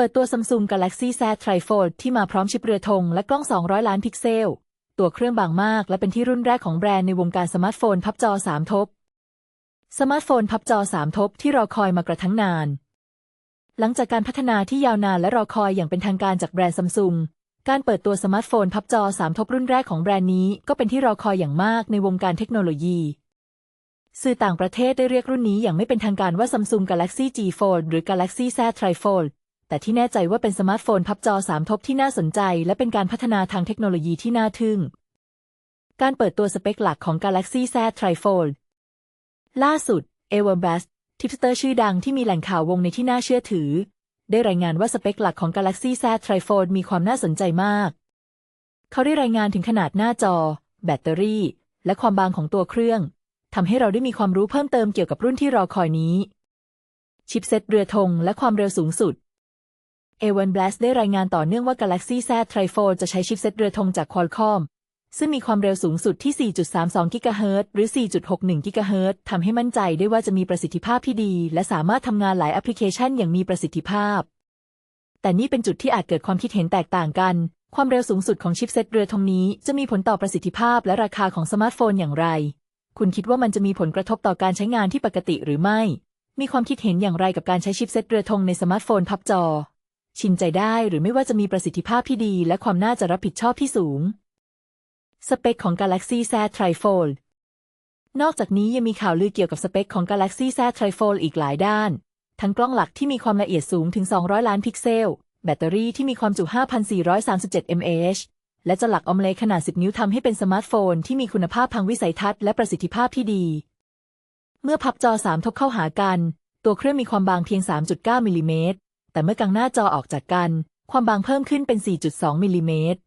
เปิดตัว Samsung Galaxy Z Trifold ที่มาพร้อมชิปเรือธงและกล้อง 200 ล้านพิกเซล ตัวเครื่องบางมากและเป็นที่รุ่นแรกของแบรนด์ในวงการสมาร์ทโฟนพับจอ 3 ทบ สมาร์ทโฟนพับจอ 3 ทบที่รอคอยมากระทั้งนาน หลังจากการพัฒนาที่ยาวนานและรอคอยอย่างเป็นทางการจากแบรนด์ซัมซุงการเปิดตัวสมาร์ทโฟนพับจอ 3 ทบรุ่นแรกของแบรนด์นี้ก็เป็นที่รอคอยอย่างมากในวงการเทคโนโลยี สื่อต่างประเทศได้เรียกรุ่นนี้อย่างไม่เป็นทางการว่า Samsung Galaxy G Fold หรือ Galaxy Z Trifold แต่ที่แน่ใจว่าเป็นสมาร์ทโฟนพับจอ3ทบที่น่าสนใจ และเป็นการพัฒนาทางเทคโนโลยีที่น่าทึ่ง การเปิดตัวสเปคหลักของ Galaxy Z Trifold ล่าสุด e v e r b a s ทิปสเตอร์ชื่อดังที่มีแหล่งข่าววงในที่น่าเชื่อถือ ได้รายงานว่าสเปคหลักของ Galaxy Z Trifold มีความน่าสนใจมาก เขาได้รายงานถึงขนาดหน้าจอ แบตเตอรี่ และความบางของตัวเครื่องทำให้เราได้มีความรู้เพิ่มเติมเกี่ยวกับรุ่นที่รอคอยนี้ ชิปเซ็ตเรือธงและความเร็วสูงสุด a อ b l a s t ได้รายงานต่อเนื่องว่า Galaxy Z t r i f o l จะใช้ชิปเซ็ตเรือธงจาก Qualcomm ซึ่งมีความเร็วสูงสุดที่ 4.32 กิกะเฮิรตซ์หรือ 4.61 กิกะเฮิรตซ์ทำให้มั่นใจได้ว่าจะมีประสิทธิภาพที่ดี และสามารถทำงานหลายแอปพลิเคชันอย่างมีประสิทธิภาพ แต่นี่เป็นจุดที่อาจเกิดความคิดเห็นแตกต่างกัน ความเร็วสูงสุดของชิปเซ็ตเรือธงนี้ จะมีผลต่อประสิทธิภาพและราคาของสมาร์ทโฟนอย่างไร คุณคิดว่ามันจะมีผลกระทบต่อการใช้งานที่ปกติหรือไม่ มีความคิดเห็นอย่างไรกับการใช้ชิปเซ็ตเรือธงในสมาร์ทโฟนพับจอ ชินใจได้หรือไม่ว่าจะมีประสิทธิภาพที่ดี และความน่าจะรับผิดชอบที่สูง สเปคของ Galaxy Z Trifold นอกจากนี้ยังมีข่าวลือเกี่ยวกับสเปคของ Galaxy Z Trifold อีกหลายด้าน ทั้งกล้องหลักที่มีความละเอียดสูงถึง 200 ล้านพิกเซล แบตเตอรี่ที่มีความจุ 5,437 mAh และจะหลักอมเลขนาด 10 นิ้วทำให้เป็นสมาร์ทโฟนที่มีคุณภาพทางวิสัยทัศน์และประสิทธิภาพที่ดี เมื่อพับจอ 3 ทบเข้าหากัน ตัวเครื่องมีความบางเพียง 3.9 มิลลิเมตร แต่เมื่อกังหน้าจอออกจากกัน ความบางเพิ่มขึ้นเป็น 4.2 มิลลิเมตร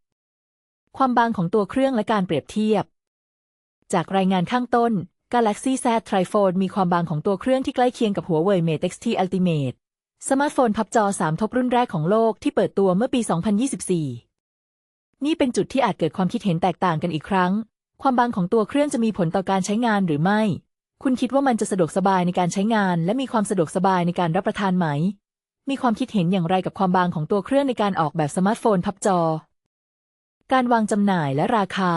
ความบางของตัวเครื่องและการเปรียบเทียบ จากรายงานข้างต้น Galaxy Z Trifold มีความบางของตัวเครื่องที่ใกล้เคียงกับหัวเว่ย Mate X T Ultimate สมาร์ทโฟนพับจอ 3 ทบรุ่นแรกของโลกที่เปิดตัวเมื่อปี 2024 นี่เป็นจุดที่อาจเกิดความคิดเห็นแตกต่างกันอีกครั้ง ความบางของตัวเครื่องจะมีผลต่อการใช้งานหรือไม่ คุณคิดว่ามันจะสะดวกสบายในการใช้งาน และมีความสะดวกสบายในการรับประทานไหม มีความคิดเห็นอย่างไรกับความบางของตัวเครื่องในการออกแบบสมาร์ทโฟนพับจอ การวางจำหน่ายและราคา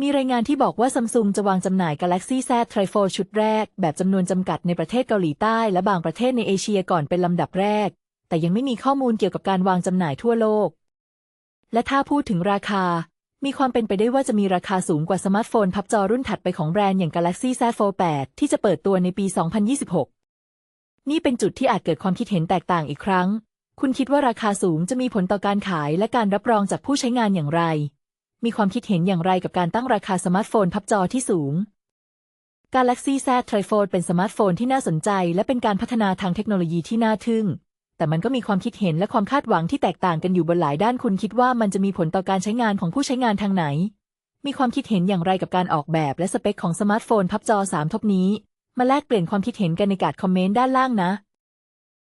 มีรายงานที่บอกว่าซัมซุงจะวางจำหน่าย Galaxy Z Trifold ชุดแรก แบบจำนวนจำกัดในประเทศเกาหลีใต้และบางประเทศในเอเชียก่อนเป็นลำดับแรก แต่ยังไม่มีข้อมูลเกี่ยวกับการวางจำหน่ายทั่วโลก และถ้าพูดถึงราคา มีความเป็นไปได้ว่าจะมีราคาสูงกว่าสมาร์ทโฟนพับจอรุ่นถัดไปของแบรนด์อย่าง Galaxy Z Fold 8ที่จะเปิดตัวในปี 2026 นี่เป็นจุดที่อาจเกิดความคิดเห็นแตกต่างอีกครั้ง คุณคิดว่าราคาสูงจะมีผลต่อการขายและการรับรองจากผู้ใช้งานอย่างไร มีความคิดเห็นอย่างไรกับการตั้งราคาสมาร์ทโฟนพับจอที่สูง Galaxy Z Trifold เป็นสมาร์ทโฟนที่น่าสนใจ และเป็นการพัฒนาทางเทคโนโลยีที่น่าทึ่ง แต่มันก็มีความคิดเห็นและความคาดหวังที่แตกต่างกันอยู่บนหลายด้านคุณคิดว่ามันจะมีผลต่อการใช้งานของผู้ใช้งานทางไหน มีความคิดเห็นอย่างไรกับการออกแบบและสเปคของสมาร์ทโฟนพับจอ 3 ทบนี้ มาแลกเปลี่ยนความคิดเห็นกันในการคอมเมนต์ด้านล่างนะ